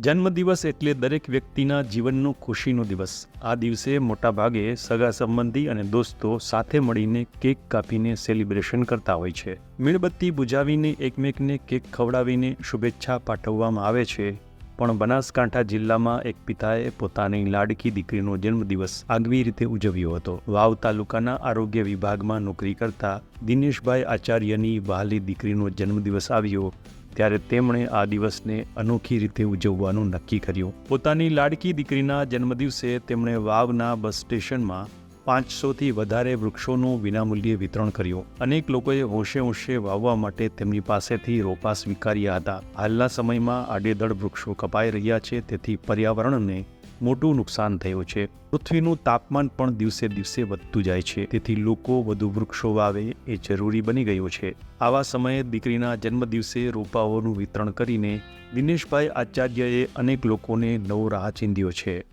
જન્મદિવસ એટલે દરેક વ્યક્તિના જીવનનો ખુશીનો દિવસ. આ દિવસે મોટાભાગે સગા સંબંધી અને દોસ્તો સાથે મળીને કેક કાપીને સેલિબ્રેશન કરતા હોય છે. મીણબત્તી બુજાવીને એકમેકને કેક ખવડાવીને શુભેચ્છા પાઠવવામાં આવે છે. પણ બનાસકાંઠા જિલ્લામાં એક પિતાએ પોતાની લાડકી દીકરીનો જન્મદિવસ આગવી રીતે ઉજવ્યો હતો. વાવ તાલુકાના આરોગ્ય વિભાગમાં નોકરી કરતા દિનેશભાઈ આચાર્યની વહાલી દીકરીનો જન્મદિવસ આવ્યો, ત્યારે તેમણે આ દિવસને અનોખી રીતે ઉજવવાનું નક્કી કર્યું. પોતાની લાડકી દીકરીના જન્મદિવસે તેમણે વાવના બસ સ્ટેશનમાં પાંચસોથી વધારે વૃક્ષોનું વિનામૂલ્યે વિતરણ કર્યું. અનેક લોકોએ હોંશે હોંશે વાવવા માટે તેમની પાસેથી રોપા સ્વીકાર્યા હતા. હાલના સમયમાં આડેધડ વૃક્ષો કપાઈ રહ્યા છે, તેથી પર્યાવરણને મોટું નુકસાન થયું છે. પૃથ્વીનું તાપમાન પણ દિવસે દિવસે વધતું જાય છે, તેથી લોકો વધુ વૃક્ષો વાવે એ જરૂરી બની ગયું છે. આવા સમયે દીકરીના જન્મદિવસે રોપાઓનું વિતરણ કરીને દિનેશભાઈ આચાર્યએ અનેક લોકોને નવો રાહ ચીંધ્યો છે.